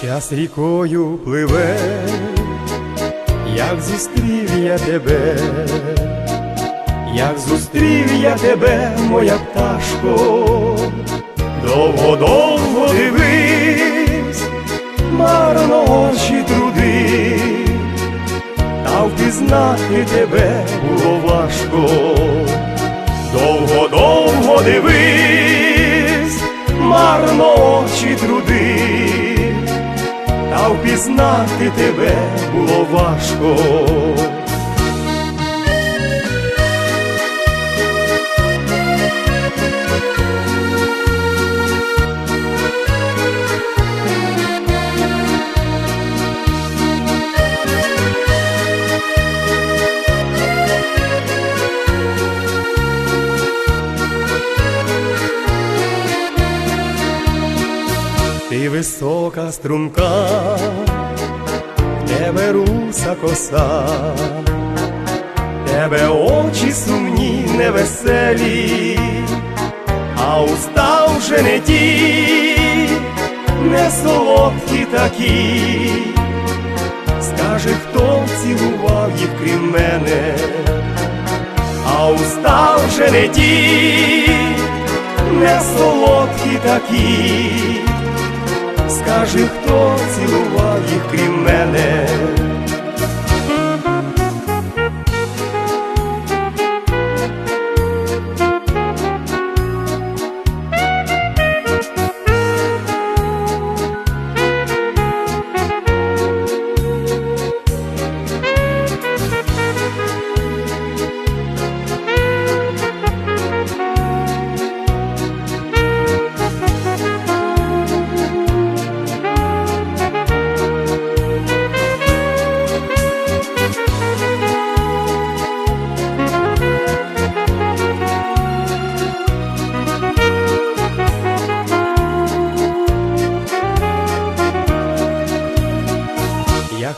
Час рікою пливе, як зустрів я тебе, як зустрів я тебе, моя пташко, довго-довго дивись, марно очі труди, та впізнати тебе було важко, довго-довго дивись, марно очі труди. Та впізнати тебе було важко. Ти висока струнка, тебе руса коса, тебе очі сумні, невеселі, а уста вже не ті, не солодкі такі. Скаже, хто цілував їх крім мене, а уста вже не ті, не солодкі такі. Скажи, хто цілував їх крім мене.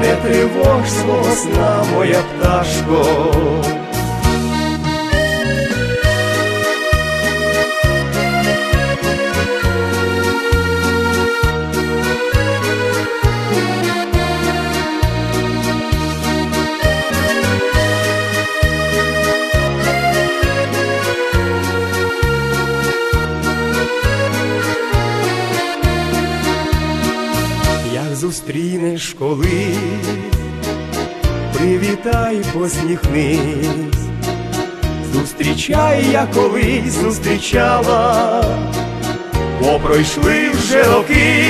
не тривож свого сна, моя пташко. Зустрінеш колись, привітай, посміхнись, зустрічай, я колись зустрічала, бо пройшли вже роки,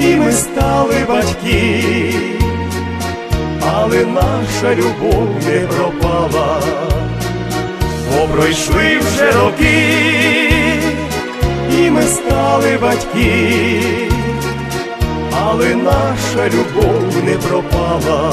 і ми стали батьки, але наша любов не пропала, бо пройшли вже роки, і ми стали батьки але наша любов не пропала.